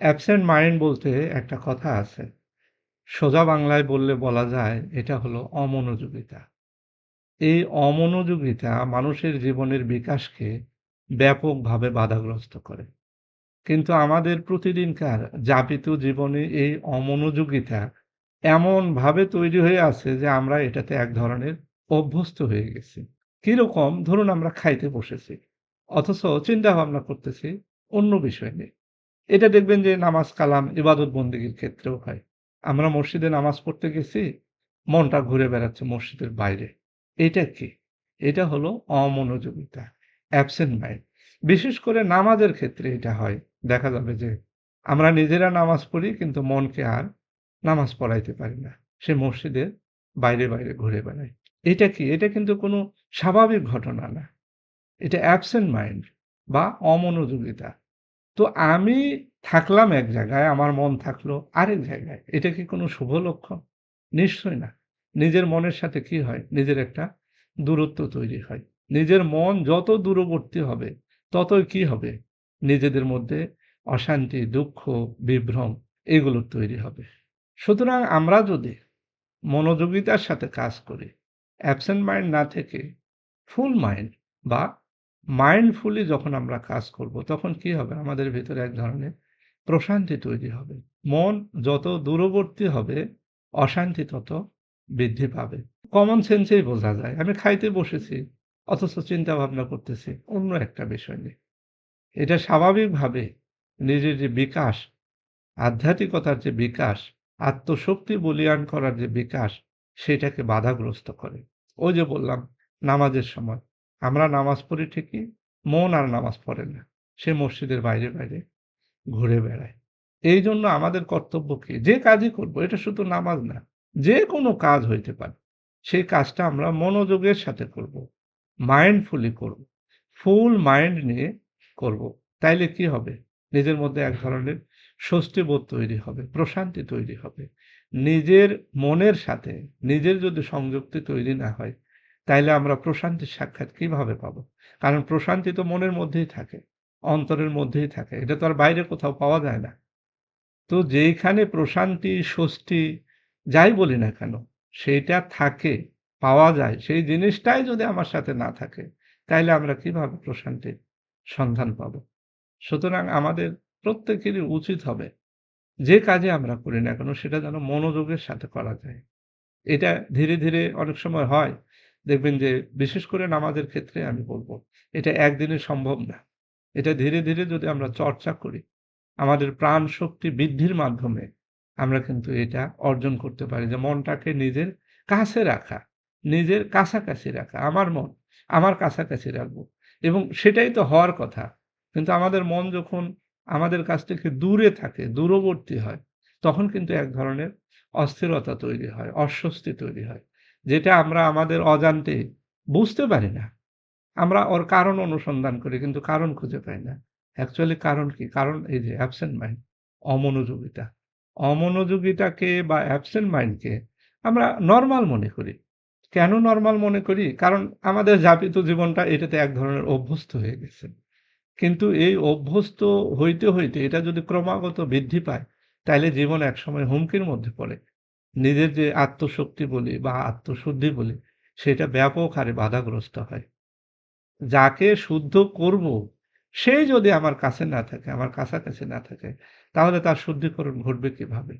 Absent mind বলতে একটা কথা আছে। সোজা বাংলায় বললে বলা যায়, এটা হলো অমনোযোগিতা। এই অমনোযোগিতা মানুষের জীবনের বিকাশকে ব্যাপকভাবে বাধাগ্রস্ত করে। কিন্তু আমাদের প্রতিদিনকার যাপিত জীবনে এই অমনোযোগিতা এমনভাবে তৈরি হয়ে আছে যে আমরা এটাতে এক ধরনের অভ্যস্ত হয়ে গেছি। কীরকম? ধরুন আমরা খাইতে বসেছি। অথচ চিন্তা ভাবনা করতেছি অন্য বিষয় নিয়ে। এটা দেখবেন যে নামাজ কালাম ইবাদত বন্দেগীর ক্ষেত্রেও হয়। আমরা মসজিদে নামাজ পড়তে গেছি, মনটা ঘুরে বেড়াচ্ছে মসজিদের বাইরে। এটা কি? এটা হলো অমনোযোগিতা, অ্যাবসেন্ট মাইন্ড। বিশেষ করে নামাজের ক্ষেত্রে এটা হয়। দেখা যাবে যে আমরা নিজেরা নামাজ পড়ি কিন্তু মনকে আর নামাজ পড়াইতে পারি না। সে মসজিদের বাইরে, বাইরে ঘুরে বেড়ায়। এটা কি? এটা কিন্তু কোনো স্বাভাবিক ঘটনা না। এটা অ্যাবসেন্ট মাইন্ড বা অমনোযোগিতা। তো আমি থাকলাম এক জায়গায়, আমার মন থাকল আরেক জায়গায়। এটা কি কোনো শুভ লক্ষণ? নিশ্চয় না। নিজের মনের সাথে কি হয়? নিজের একটা দূরত্ব তৈরি হয়। নিজের মন যত দূরবর্তী হবে, ততই কি হবে? নিজেদের মধ্যে অশান্তি, দুঃখ, বিভ্রম এগুলো তৈরি হবে। সুতরাং আমরা যদি মনোযোগিতার সাথে কাজ করি, অ্যাবসেন্ট মাইন্ড না থেকে ফুল মাইন্ড বা মাইন্ডফুলি যখন আমরা কাজ করব, তখন কি হবে? আমাদের ভেতরে এক ধরনের প্রশান্তি তৈরি হবে। মন যত দূরবর্তী হবে, অশান্তি তত বৃদ্ধি পাবে। কমন সেন্সেই বোঝা যায়। আমি খাইতে বসেছি, অথচ চিন্তা ভাবনা করতেছি অন্য একটা বিষয় নিয়ে। এটা স্বাভাবিকভাবে নিজের যে বিকাশ, আধ্যাত্মিকতার যে বিকাশ, আত্মশক্তি বলিয়ান করার যে বিকাশ, সেটাকে বাধাগ্রস্ত করে। ওই যে বললাম নামাজের সময় আমরা নামাজ পড়ি ঠিকই, মন আর নামাজ পড়ে না। সে মসজিদের বাইরে, বাইরে ঘুরে বেড়ায়। এই জন্য আমাদের কর্তব্য কি? যে কাজই করব, এটা শুধু নামাজ না, যে কোনো কাজ হইতে পারে। সেই কাজটা আমরা মনোযোগের সাথে করব। মাইন্ডফুলি করব। ফুল মাইন্ড নিয়ে করব। তাইলে কি হবে? নিজের মধ্যে এক ধরনের স্বস্তিবোধ তৈরি হবে, প্রশান্তি তৈরি হবে। নিজের মনের সাথে নিজের যদি সংযুক্তি তৈরি না হয়, তাইলে আমরা প্রশান্তির সাক্ষাৎ কীভাবে পাবো? কারণ প্রশান্তি তো মনের মধ্যেই থাকে, অন্তরের মধ্যেই থাকে। এটা তো আর বাইরে কোথাও পাওয়া যায় না। তো যেইখানে প্রশান্তি, স্বস্তি যাই বলি না কেন, সেইটা থাকে, পাওয়া যায়, সেই জিনিসটাই যদি আমার সাথে না থাকে, তাইলে আমরা কীভাবে প্রশান্তির সন্ধান পাবো? সুতরাং আমাদের প্রত্যেকেরই উচিত হবে, যে কাজে আমরা করি না কেন সেটা যেন মনোযোগের সাথে করা যায়। এটা ধীরে, ধীরে অনেক সময় হয় দেখবেন যে বিশেষ করে নামাজের ক্ষেত্রে আমি বলব এটা একদিনে সম্ভব না। এটা ধীরে, ধীরে যদি আমরা চর্চা করি, আমাদের প্রাণ শক্তি বৃদ্ধির মাধ্যমে আমরা কিন্তু এটা অর্জন করতে পারি যে মনটাকে নিজের কাছে রাখা, নিজের কাছাকাছি রাখা। আমার মন আমার কাছাকাছি রাখব এবং সেটাই তো হওয়ার কথা। কিন্তু আমাদের মন যখন আমাদের কাছ থেকে দূরে থাকে, দূরবর্তী হয়, তখন কিন্তু এক ধরনের অস্থিরতা তৈরি হয়, অস্বস্তি তৈরি হয়। যেটা আমরা আমাদের অজান্তে বুঝতে পারি না। আমরা ওর কারণ অনুসন্ধান করি কিন্তু কারণ খুঁজে পাই না। অ্যাকচুয়ালি কারণ কি? কারণ এই যে অ্যাবসেন্ট মাইন্ড, অমনোযোগিতা। অমনোযোগিতাকে বা অ্যাবসেন্ট মাইন্ডকে আমরা নর্মাল মনে করি। কেন নর্মাল মনে করি? কারণ আমাদের যাপিত জীবনটা এটাতে এক ধরনের অভ্যস্ত হয়ে গেছে। কিন্তু এই অভ্যস্ত হইতে, হইতে এটা যদি ক্রমাগত বৃদ্ধি পায়, তাইলে জীবন একসময় হুমকির মধ্যে পড়ে। নিজের যে আত্মশক্তি বলি বা আত্মশুদ্ধি বলি, সেটা ব্যাপক হারে বাধাগ্রস্ত হয়। যাকে শুদ্ধ করব, সে যদি আমার কাছে না থাকে, আমার কাছাকাছি না থাকে, তাহলে তার শুদ্ধিকরণ ঘটবে কীভাবে?